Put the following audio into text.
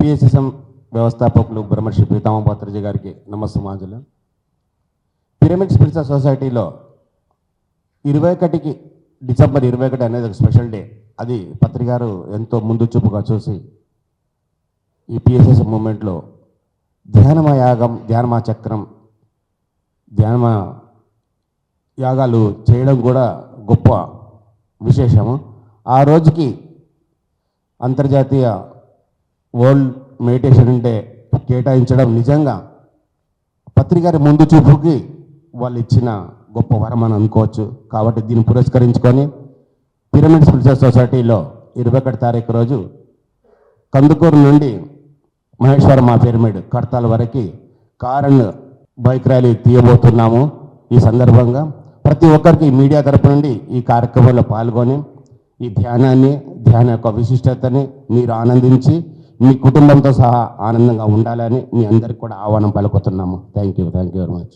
PSSM వ్యవస్థాపకులు బ్రహ్మర్షి పీతామ భద్రజీ గారికి నమస్సమాజులు. పిరమిడ్ స్పిరిచువల్ సొసైటీలో ఇరవై ఒకటికి డిసెంబర్ ఇరవై ఒకటి అనేది ఒక స్పెషల్ డే. అది పత్రికారు ఎంతో ముందు చూపుగా చూసి ఈ పిఎస్ఎస్ మూమెంట్లో ధ్యానమ యాగం ధ్యానమా చక్రం ధ్యానమ యాగాలు చేయడం కూడా గొప్ప విశేషము. ఆ రోజుకి అంతర్జాతీయ వరల్డ్ మెడిటేషన్ డే కేటాయించడం నిజంగా పత్రికారి ముందు చూపుకి వాళ్ళు ఇచ్చిన గొప్ప వరం అని అనుకోవచ్చు. కాబట్టి దీన్ని పురస్కరించుకొని పిరమిడ్ స్పిరిచువల్ సొసైటీలో ఇరవై ఒకటి తారీఖు రోజు కందుకూరు నుండి మహేశ్వర మా పిరమిడ్ కడతాల వరకు కార్ అండ్ బైక్ ర్యాలీ తీయబోతున్నాము ఈ సందర్భంగా. ప్రతి ఒక్కరికి మీడియా తరపు నుండి ఈ కార్యక్రమంలో పాల్గొని ఈ ధ్యానాన్ని ధ్యాన యొక్క విశిష్టతని మీరు ఆనందించి మీ కుటుంబంతో సహా ఆనందంగా ఉండాలని మీ అందరికి కూడా ఆహ్వానం పలుకుతున్నాము. Thank you thank you very much